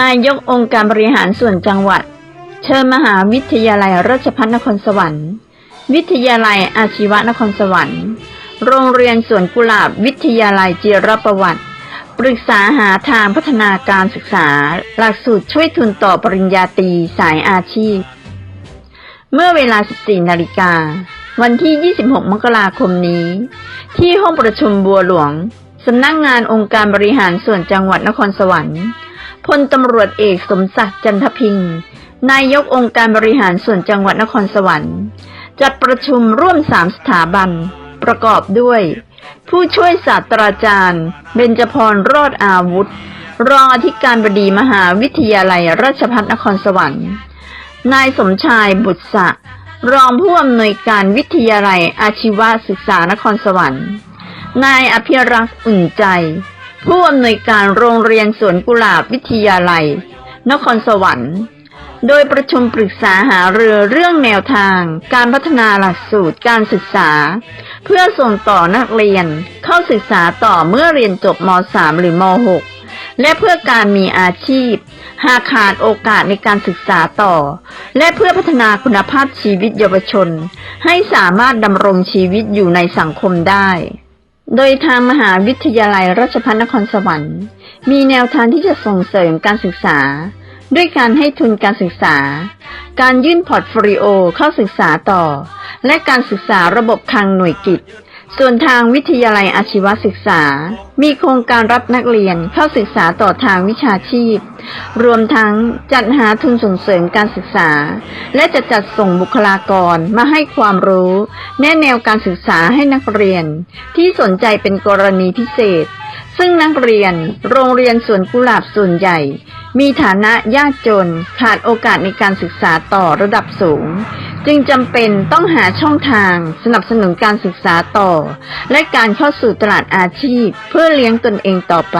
นายกองค์การบริหารส่วนจังหวัด เชิญมหาวิทยาลัยราชภัฏนครสวรรค์ วิทยาลัยอาชีวะนครสวรรค์ โรงเรียนสวนกุหลาบวิทยาลัยจิรประวัติ ปรึกษาหาทางพัฒนาการศึกษา หลักสูตรช่วยทุนต่อปริญญาตรีสายอาชีพ เมื่อเวลา 14 นาฬิกา วันที่ 26 มกราคมนี้ ที่ห้องประชุมบัวหลวง สำนักงงานองค์การบริหารส่วนจังหวัดนครสวรรค์ พลตำรวจเอกสมศักดิ์จันทพิงค์นายกองค์การบริหารส่วนจังหวัดนครสวรรค์ จัดประชุมร่วมสามสถาบัน ประกอบด้วย ผู้ช่วยศาสตราจารย์ เบญจพรรอดอาวุธ รองอธิการบดีมหาวิทยาลัยราชภัฏนครสวรรค์ นายสมชายบุตรสะ รองผู้อำนวยการวิทยาลัยอาชีวศึกษานครสวรรค์ นายอภิรักษ์อุ่นใจ ผู้อำนวยการโรงเรียนสวนกุหลาบวิทยาลัย นครสวรรค์ โดยประชุมปรึกษาหารือเรื่องแนวทาง การพัฒนาหลักสูตรการศึกษา เพื่อส่งต่อนักเรียนเข้าศึกษาต่อเมื่อเรียนจบม .3 หรือม .6 และเพื่อการมีอาชีพ หากขาดโอกาสในการศึกษาต่อ และเพื่อพัฒนาคุณภาพชีวิตเยาวชน ให้สามารถดำรงชีวิตอยู่ในสังคมได้ โดยทางมหาวิทยาลัยราชภัฏนครสวรรค์ มีแนวทางที่จะส่งเสริมการศึกษา ด้วยการให้ทุนการศึกษา การยื่นพอร์ตโฟลิโอเข้าศึกษาต่อ และการศึกษาระบบคลังหน่วยกิจ ส่วนทางวิทยาลัยอาชีวศึกษา มีโครงการรับนักเรียนเข้าศึกษาต่อทางวิชาชีพ รวมทั้งจัดหาทุนส่งเสริมการศึกษา และจะจัดส่งบุคลากรมาให้ความรู้ แนะแนวการศึกษาให้นักเรียน ที่สนใจเป็นกรณีพิเศษ ซึ่งนักเรียนโรงเรียนสวนกุหลาบส่วนใหญ่ มีฐานะยากจนขาดโอกาสในการศึกษาต่อระดับสูง จึงจำเป็นต้องหาช่องทางสนับสนุนการศึกษาต่อ และการเข้าสู่ตลาดอาชีพเพื่อเลี้ยงตนเองต่อไป